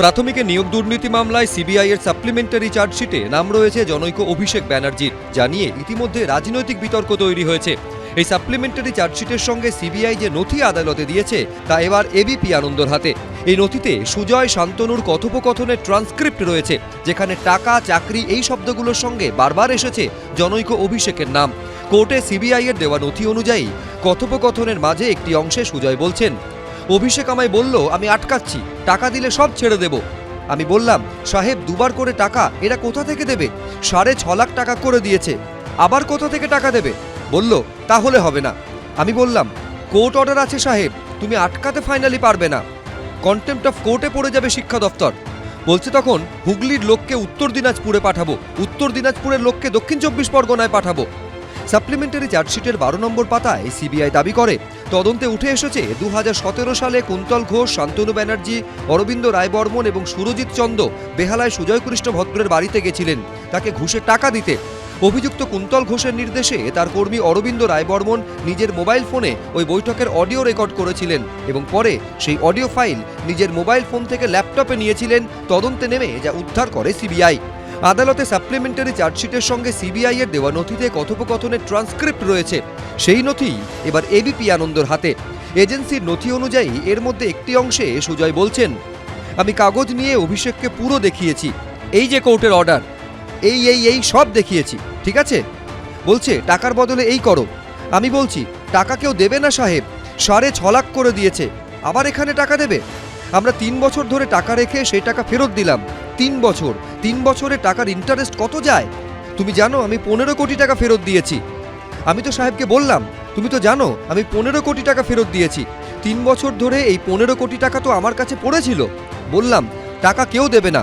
প্রাথমিকে নিয়োগ দুর্নীতি মামলায় সিবিআই এর সাপ্লিমেন্টারি চার্জশিটে নাম রয়েছে জনৈক অভিষেক ব্যানার্জির জানিয়ে ইতিমধ্যে রাজনৈতিক বিতর্ক তৈরি হয়েছে। এই সাপ্লিমেন্টারি চার্জশিটের সঙ্গে সিবিআই যে নথি আদালতে দিয়েছে, তা এবার এবিপি আনন্দর হাতে। এই নথিতে সুজয় শান্তনুর কথোপকথনের ট্রান্সক্রিপ্ট রয়েছে, যেখানে টাকা, চাকরি এই শব্দগুলোর সঙ্গে বারবার এসেছে জনৈক অভিষেকের নাম। কোর্টে সিবিআই এর দেওয়া নথি অনুযায়ী কথোপকথনের মাঝে একটি অংশে সুজয় বলছেন অভিষেক আমায় বলল, আমি আটকাচ্ছি, টাকা দিলে সব ছেড়ে দেব। আমি বললাম, সাহেব, দুবার করে টাকা, এরা কোথা থেকে দেবে? সাড়ে ছ লাখ টাকা করে দিয়েছে, আবার কোথা থেকে টাকা দেবে? বলল, তাহলে হবে না। আমি বললাম, কোর্ট অর্ডার আছে সাহেব, তুমি আটকাতে ফাইনালি পারবে না। কন্টেম্পট অফ কোর্টে পড়ে যাবে শিক্ষা দপ্তর বলছে তখন, হুগলির লোককে উত্তর দিনাজপুরে পাঠাবো, উত্তর দিনাজপুরের লোককে দক্ষিণ চব্বিশ পরগনায় পাঠাবো। সাপ্লিমেন্টারি চার্জশিটের বারো নম্বর পাতায় সিবিআই দাবি করে তদন্তে উঠে এসেছে দু হাজার সতেরো সালে কুন্তল ঘোষ, শান্তনু ব্যানার্জি, অরবিন্দ রায়বর্মন এবং সুরজিৎ চন্দ বেহালায় সুজয় কৃষ্ণ ভদ্রের বাড়িতে গেছিলেন। তাকে ঘুষে টাকা দিতে। অভিযুক্ত কুন্তল ঘোষের নির্দেশে তার কর্মী অরবিন্দ রায়বর্মন নিজের মোবাইল ফোনে ওই বৈঠকের অডিও রেকর্ড করেছিলেন এবং পরে সেই অডিও ফাইল নিজের মোবাইল ফোন থেকে ল্যাপটপে নিয়েছিলেন। তদন্তে নেমে যা উদ্ধার করে সিবিআই। আদালতে সাপ্লিমেন্টারি চার্জশিটের সঙ্গে সিবিআই এর দেওয়া নথিতে কথোপকথনের ট্রান্সক্রিপ্ট রয়েছে। সেই নথি এবার এবিপি আনন্দর হাতে। এজেন্সির নথি অনুযায়ী এর মধ্যে একটি অংশে সুজয় বলছেন, আমি কাগজ নিয়ে অভিষেককে পুরো দেখিয়েছি। এই যে কোর্টের অর্ডার এই এই এই সব দেখিয়েছি, ঠিক আছে? বলছে, টাকার বদলে এই করো। আমি বলছি, টাকা কেউ দেবে না সাহেব, সাড়ে ছ লাখ করে দিয়েছে। আবার এখানে টাকা দেবে? আমরা তিন বছর ধরে টাকা রেখে সেই টাকা ফেরত দিলাম। তিন বছর। তিন বছরে টাকার ইন্টারেস্ট কত যায়? তুমি জানো, আমি পনেরো কোটি টাকা ফেরত দিয়েছি। আমি তো সাহেবকে বললাম, তুমি তো জানো, আমি পনেরো কোটি টাকা ফেরত দিয়েছি। তিন বছর ধরে এই পনেরো কোটি টাকা তো আমার কাছে পড়েছিল। বললাম, টাকা কেউ দেবে না।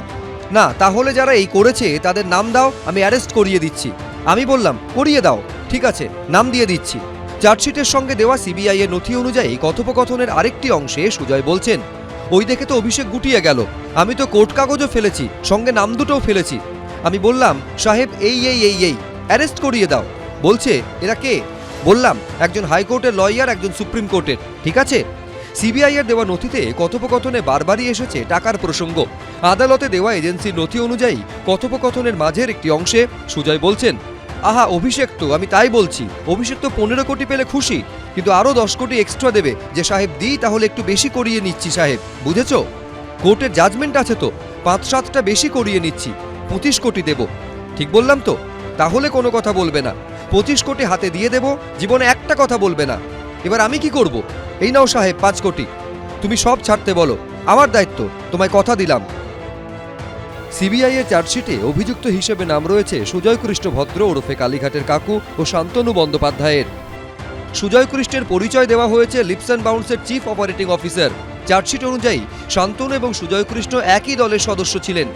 না, তাহলে যারা এই করেছে, তাদের নাম দাও, আমি অ্যারেস্ট করিয়ে দিচ্ছি। আমি বললাম, করিয়ে দাও, ঠিক আছে, নাম দিয়ে দিচ্ছি। চার্জশিটের সঙ্গে দেওয়া সিবিআই এর নথি অনুযায়ী কথোপকথনের আরেকটি অংশে সুজয় বলছেন ওই দেখে তো অভিষেক গুটিয়ে গেল। আমি তো কোর্ট কাগজও ফেলেছি, সঙ্গে নাম দুটোও ফেলেছি। আমি বললাম, সাহেব, এই এই এই এই, অ্যারেস্ট করিয়ে দাও। বলছে, এরা কে? বললাম, একজন হাইকোর্টের লয়ার, একজন সুপ্রিম কোর্টের, ঠিক আছে? সিবিআইয়ের দেওয়া নথিতে কথোপকথনে বারবারই এসেছে টাকার প্রসঙ্গ। আদালতে দেওয়া এজেন্সির নথি অনুযায়ী কথোপকথনের মাঝের একটি অংশে সুজয় বলছেন, আহা, অভিষেক তো, আমি তাই বলছি। অভিষেক তো পনেরো কোটি পেলে খুশি। কিন্তু আরও দশ কোটি এক্সট্রা দেবে। যে সাহেব দিই তাহলে একটু বেশি করিয়ে নিচ্ছি সাহেব। বুঝেছ? কোর্টের জাজমেন্ট আছে তো। পাঁচ সাতটা বেশি করিয়ে নিচ্ছি। পঁচিশ কোটি দেব। ঠিক বললাম তো? তাহলে কোনো কথা বলবে না। পঁচিশ কোটি হাতে দিয়ে দেব, জীবনে একটা কথা বলবে না। এবার আমি কি করব? এই নাও সাহেব, পাঁচ কোটি। তুমি সব ছাড়তে বলো। আমার দায়িত্ব, তোমায় কথা দিলাম। সিবিআই এর চার্জশিটে অভিযুক্ত হিসেবে নাম রয়েছে সুজয় কৃষ্ণ ভদ্র ওরফে কালীঘাটের কাকু ও শান্তনু বন্দ্যোপাধ্যায়ের। সুজয় কৃষ্ণের পরিচয় দেওয়া হয়েছে লিপস অ্যান্ড বাউন্সের চিফ অপারেটিং অফিসার। চার্জশিট অনুযায়ী শান্তনু এবং সুজয় কৃষ্ণ একই দলের সদস্য ছিলেন।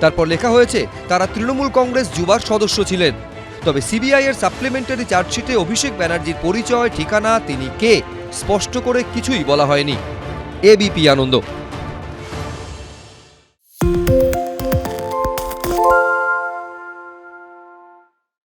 তারপর লেখা হয়েছে, তারা তৃণমূল কংগ্রেস যুবার সদস্য ছিলেন। তবে সিবিআই এর সাপ্লিমেন্টারি চার্জশিটে অভিষেক ব্যানার্জির পরিচয়, ঠিকানা, তিনি কে, স্পষ্ট করে কিছুই বলা হয়নি। এবিপি আনন্দ।